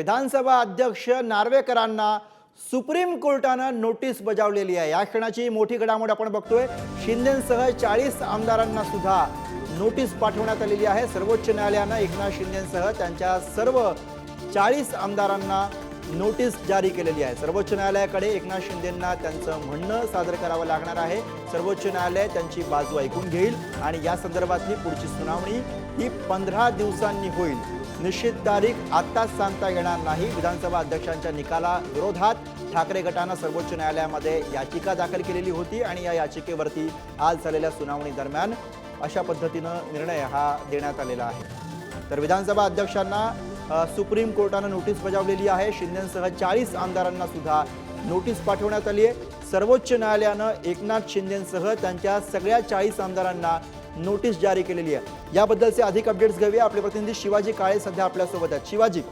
विधानसभा अध्यक्ष नार्वेकरांना supreme कोर्टानं notice बजावलेली आहे. या क्षणाची मोठी घडामोड आपण बघतोय. शिंदेसह चाळीस आमदारांना सुद्धा नोटीस पाठवण्यात आलेली आहे. सर्वोच्च न्यायालयानं एकनाथ शिंदेसह त्यांच्या सर्व चाळीस आमदारांना नोटीस जारी केलेली आहे. सर्वोच्च न्यायालयाकडे एकनाथ शिंदेंना त्यांचं म्हणणं सादर करावं लागणार आहे. सर्वोच्च न्यायालय त्यांची बाजू ऐकून घेईल आणि या संदर्भातली पुढची सुनावणी ही पंधरा दिवसांनी होईल. निश्चित तारीख आत्ताच सांगता येणार नाही. विधानसभा अध्यक्षांच्या निकाला विरोधात ठाकरे गटानं सर्वोच्च न्यायालयामध्ये याचिका दाखल केलेली होती आणि या याचिकेवरती आज झालेल्या सुनावणी दरम्यान अशा पद्धतीनं निर्णय हा देण्यात आलेला आहे. तर विधानसभा अध्यक्षांना सुप्रीम कोर्टानं नोटीस बजावलेली आहे. शिंदेसह चाळीस आमदारांना सुद्धा नोटीस पाठवण्यात आली आहे. सर्वोच्च न्यायालयानं एकनाथ शिंदेसह त्यांच्या सगळ्या चाळीस आमदारांना नोटीस जारी केलेली आहे. याबद्दलचे अधिक अपडेट्स घेऊया. आपले प्रतिनिधी शिवाजी काळे सध्या आपल्यासोबत आहेत. शिवाजी.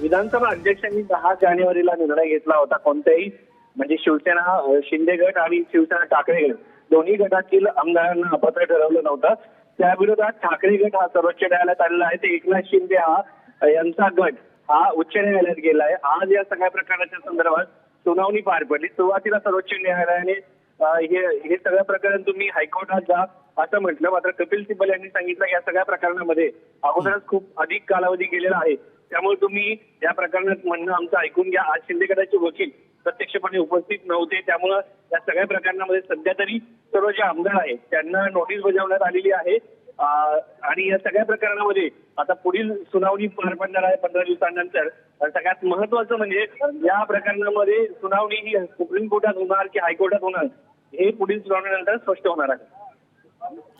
विधानसभा अध्यक्षांनी दहा जानेवारीला निर्णय घेतला होता. कोणत्याही म्हणजे शिवसेना शिंदे गट आणि शिवसेना ठाकरे गट. दोन्ही गटातील आमदारांना अपात्र ठरवलं नव्हतं. त्याविरोधात ठाकरे गट हा सर्वोच्च न्यायालयात आलेला आहे. ते एकनाथ शिंदे हा यांचा गट. हा उच्च न्यायालयात गेला आहे. आज या सगळ्या प्रकरणाच्या संदर्भात सुनावणी पार पडली. सुरुवातीला सर्वोच्च न्यायालयाने हे हे सगळं प्रकरण तुम्ही हायकोर्टात जा असं म्हटलं. मात्र कपिल सिब्बल यांनी सांगितलं या सगळ्या प्रकरणामध्ये अगोदरच खूप अधिक कालावधी गेलेला आहे. त्यामुळे तुम्ही या प्रकरणात म्हणणं आमचं ऐकून घ्या. आज शिंदे गटाचे वकील प्रत्यक्षपणे उपस्थित नव्हते. त्यामुळं या सगळ्या प्रकरणामध्ये सध्या तरी सर्व जे आमदार आहेत त्यांना नोटीस बजावण्यात आलेली आहे. आणि या सगळ्या प्रकरणामध्ये आता पुढील सुनावणी पार पडणार आहे पंधरा दिवसांनंतर. सगळ्यात महत्वाचं म्हणजे या प्रकरणामध्ये सुनावणी ही सुप्रीम कोर्टात होणार की हायकोर्टात होणार हे पुढील सुनावणीनंतर स्पष्ट होणार आहे.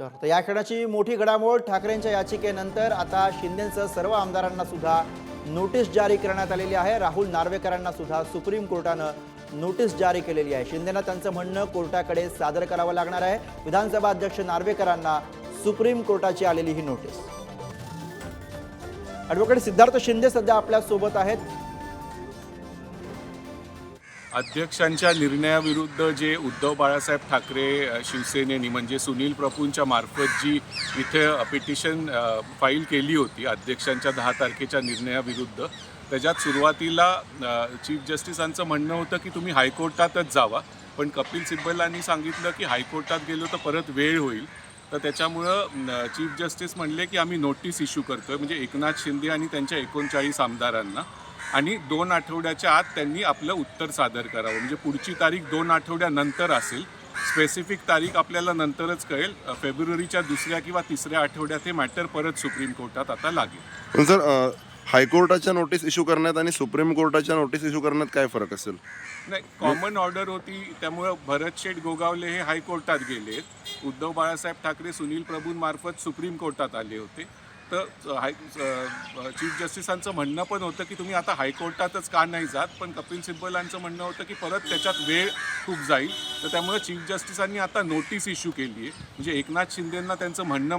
तर या खेळाची मोठी घडामोड ठाकरेंच्या याचिकेनंतर आता शिंदेसह सर्व आमदारांना सुद्धा नोटीस जारी करण्यात आलेली आहे. राहुल नार्वेकरांना सुद्धा सुप्रीम कोर्टानं नोटीस जारी केलेली आहे. शिंदेना त्यांचं म्हणणं कोर्टाकडे सादर करावं लागणार आहे. विधानसभा अध्यक्ष नार्वेकरांना सुप्रीम कोर्टाची आलेली ही नोटीस. ॲडव्होकेट सिद्धार्थ शिंदे सध्या आपल्यासोबत आहेत. अध्यक्षांच्या निर्णयाविरुद्ध जे उद्धव बाळासाहेब ठाकरे शिवसेनेनी म्हणजे सुनील प्रभूंच्या मार्फत जी इथे पिटिशन फाईल केली होती अध्यक्षांच्या दहा तारखेच्या निर्णयाविरुद्ध त्याच्यात सुरुवातीला चीफ जस्टिसांचं म्हणणं होतं की तुम्ही हायकोर्टातच जावा. पण कपिल सिब्बलांनी सांगितलं की हायकोर्टात गेलो तर परत वेळ होईल. तर त्याच्यामुळं चीफ जस्टिस म्हणले की आम्ही नोटीस इश्यू करतोय म्हणजे एकनाथ शिंदे आणि त्यांच्या एकोणचाळीस आमदारांना. आणि दोन आठवड्याच्या आत त्यांनी आपलं उत्तर सादर करावं. म्हणजे पुढची तारीख दोन आठवड्यानंतर असेल. स्पेसिफिक तारीख आपल्याला नंतरच कळेल. फेब्रुवारीच्या दुसऱ्या किंवा तिसऱ्या आठवड्यात हे मॅटर परत सुप्रीम कोर्टात आता लागेल. पण सर हायकोर्टाच्या नोटीस इश्यू करण्यात आणि सुप्रीम कोर्टाच्या नोटीस इश्यू करण्यात काय फरक असेल? नाही कॉमन ऑर्डर होती. त्यामुळं भरत शेठ गोगावले हे हायकोर्टात गेले उद्धव बाळासाहेब ठाकरे सुनील प्रभूंमार्फत सुप्रीम कोर्टात आले होते. तर हाय चीफ जस्टिसांचं म्हणणं पण होतं की तुम्ही आता हायकोर्टातच का नाही जात? पण कपिल सिब्बलांचं म्हणणं होतं की परत त्याच्यात वेळ खूप जाईल. तर त्यामुळे चीफ जस्टिसांनी आता नोटीस इश्यू केली आहे म्हणजे एकनाथ शिंदेंना त्यांचं म्हणणं